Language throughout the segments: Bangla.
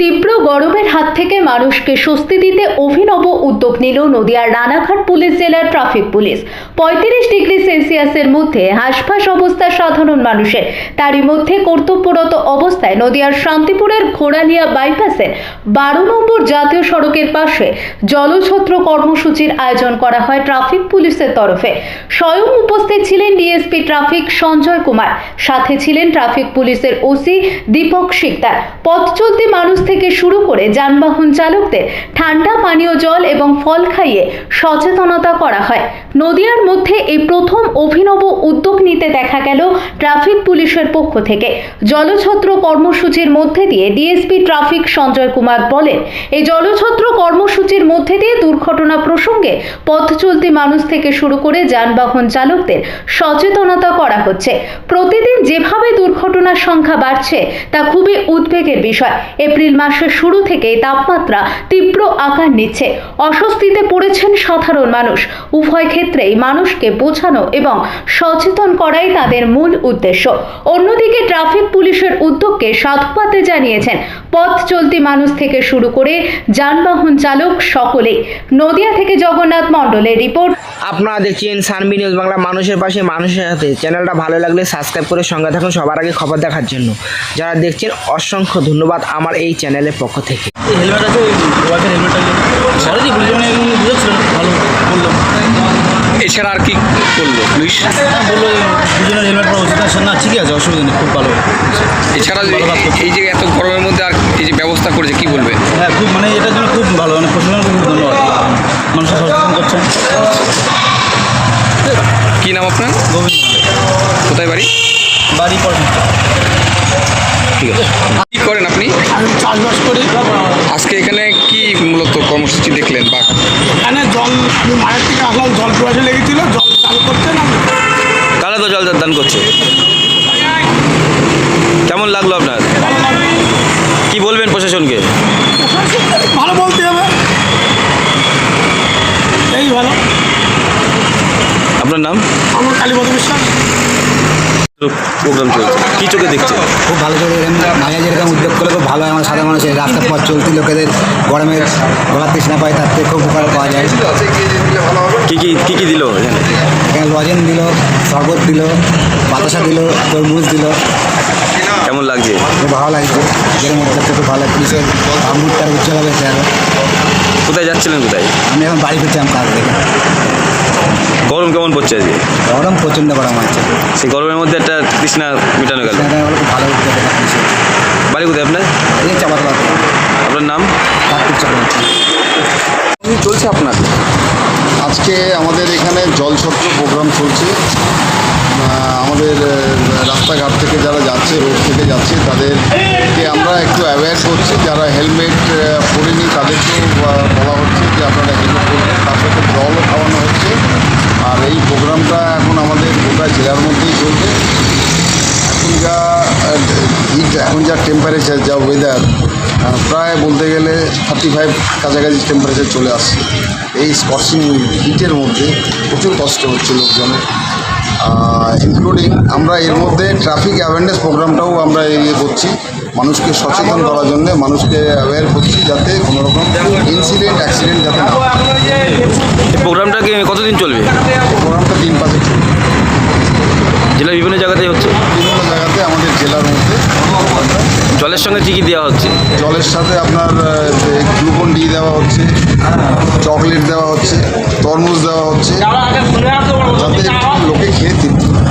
তীব্র গরমের হাত থেকে মানুষকে স্বস্তি দিতে অভিনব উদ্যোগ নিল নদিয়ার রানাঘাট পুলিশ জেলার ট্রাফিক পুলিশ। পঁয়ত্রিশ ডিগ্রি সেলসিয়াসের মধ্যে হাঁসফাঁস অবস্থা সাধারণ মানুষের। তারই মধ্যে কর্তব্যরত অবস্থায় নদিয়ার শান্তিপুরের ঘোড়ালিয়া বাইপাসের বারো নম্বর জাতীয় সড়কের পাশে জলছত্র কর্মসূচির আয়োজন করা হয় ট্রাফিক পুলিশের তরফে। স্বয়ং উপস্থিত ছিলেন ট্রাফিক সঞ্জয় কুমার। সাথে ছিলেন ট্রাফিক পুলিশের ওসি দীপক শিকদার। পথ চলতি মানুষ থেকে শুরু করে যানবাহন চালকদের ঠান্ডা পানীয় জল এবং ফল খাইয়ে সচেতনতা করা হয়। নদিয়ার মধ্যে এই প্রথম অভিনব উদ্যোগ নিতে দেখা গেল ট্রাফিক পুলিশের পক্ষ থেকে। জলছত্র কর্মসূচির মধ্যে দিয়ে ডিএসপি ট্রাফিক সঞ্জয় কুমার বলেন, এই জলছত্র কর্মসূচির মধ্যে দিয়ে দুর্ঘটনা প্রসঙ্গে পথ চলতি মানুষ থেকে শুরু করে যানবাহন চালকদের সচেতনতা করা হচ্ছে। প্রতিদিন যেভাবে দুর্ঘটনার সংখ্যা বাড়ছে, তা খুবই উদ্বেগের বিষয়। এপ্রিল মাসের শুরু থেকেই তাপমাত্রা তীব্র আকার নিচ্ছে। অস্বস্তিতে পড়েছেন সাধারণ মানুষ। উভয় ক্ষেত্রেই মানুষকে বোঝানো এবং সচেতন করাই তাদের মূল উদ্দেশ্য অন্যদিকে ট্রাফিক পুলিশের উদ্যোগকে সাধুবাদে জানিয়েছেন পথ চলতি মানুষ থেকে শুরু করে যানবাহন চালক সকলেই নদিয়া থেকে জগন্নাথ মণ্ডলের রিপোর্ট আপনারা দেখছেন সানবি নিউজ বাংলা মানুষের পাশে মানুষের সাথে চ্যানেলটা ভালো লাগলে সাবস্ক্রাইব করে সঙ্গে থাকুন সবার আগে খবর দেখার জন্য যারা দেখছেন অসংখ্য ধন্যবাদ আমার এই চ্যানেলের পক্ষ থেকে হেলমেট আছে হেলমেটটা এছাড়া আর কি করল পুলিশ? বলল দুজনের হেলমেট পরা উচিত আছে না ঠিকই আছে অসুবিধা নেই খুব ভালো এছাড়া। এই যে এত গরমের মধ্যে আর এই যে ব্যবস্থা করেছে কি বলবে? হ্যাঁ খুব মানে এটার জন্য খুব ভালো মানে প্রশাসনকে খুব ধন্যবাদ। মানুষের সচেতন করছেন। কি নাম আপনার? গোবিন্দ কোথায় বাড়ি? বাড়ি পড়ে ঠিক আছে। কি করেন আপনি? আমি চাষবাস করি। আজকে এখানে কি মূলত কর্মসূচি দেখলেন? আমি মায়ের থেকে আসলাম জল প্রয়াসে লেগেছিল জল চালু করতে না কারা তো জল দান করছে? কেমন লাগল আপনার? কি বলবেন প্রশাসনকে? ভালো বলতে হবে। এই ভালো। আপনার নাম? আমার কালীপদ বিশ্বাস। প্রোগ্রাম চলছে। কি চোখে দেখছে খুব ভালো চলে এরকম আগে যেরকম উদ্যোগ করলে খুব ভালো আমার সাধারণ মানুষের রাস্তার পথ চলতি লোকেদের গরমের গলার তৃষ্ণা পায় তার থেকে খুব উপকার পাওয়া যায়। কি কি কি কি দিল এখানে? লজেন দিল শরবত দিল বাতাসা দিল তরমুজ দিল। কেমন লাগছে? খুব ভালো লাগছে। যেরকম উদ্যোগ খুব ভালো পুলিশের মুডটা উজ্জ্বল হবে কোথায় যাচ্ছিলেন কোথায়? আমি এখন বাড়ি ফিরছিলাম কাজ থেকে। গরম কেমন পড়ছে আজকে? গরম প্রচণ্ড গরম আছে সেই গরমের মধ্যে একটা তৃষ্ণা মেটানো গেল। ভালো বাড়ি কোথায় আপনার? এই চাপাতলা। আপনার নাম? চলছে আপনার? আজকে আমাদের এখানে জল জলছত্র প্রোগ্রাম চলছে। আমাদের রাস্তাঘাট থেকে যারা যাচ্ছে রোড থেকে যাচ্ছে তাদেরকে আমরা একটু অ্যাওয়্যার করছি। যারা হেলমেট পরেনি তাদেরকেও বলা হচ্ছে যে আপনারা হেলমেট পরবেন তার সাথে জলও খাওয়ানো হচ্ছে আর এই প্রোগ্রামটা এখন আমাদের গোটা জেলার মধ্যেই চলবে এখন যা হিট এখন যা টেম্পারেচার যা ওয়েদার প্রায় বলতে গেলে থার্টি ফাইভ কাছাকাছি টেম্পারেচার চলে আসছে। এই স্কর্সিং হিটের মধ্যে প্রচুর কষ্ট হচ্ছে লোকজনের। ইনক্লুডিং আমরা এর মধ্যে ট্রাফিক অ্যাওয়ারনেস প্রোগ্রামটাও আমরা ইয়ে করছি। মানুষকে সচেতন করার জন্য মানুষকে অ্যাওয়্যার করছি যাতে কোনো রকম ইনসিডেন্ট অ্যাক্সিডেন্ট যাতে না প্রোগ্রামটা কি কতদিন চলবে? প্রোগ্রামটা দিন পাঁচে চলবে। জেলার বিভিন্ন জায়গাতেই হচ্ছে? বিভিন্ন জায়গাতে আমাদের জেলার মধ্যে জলের সঙ্গে কি কি দেওয়া হচ্ছে জলের সাথে আপনার গ্লুকন ডি দেওয়া হচ্ছে চকলেট দেওয়া হচ্ছে তরমুজ দেওয়া হচ্ছে যাতে লোকে খেয়ে তৃপ্তি পায়।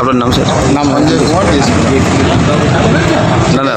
আপনার নাম স্যার নাম। না না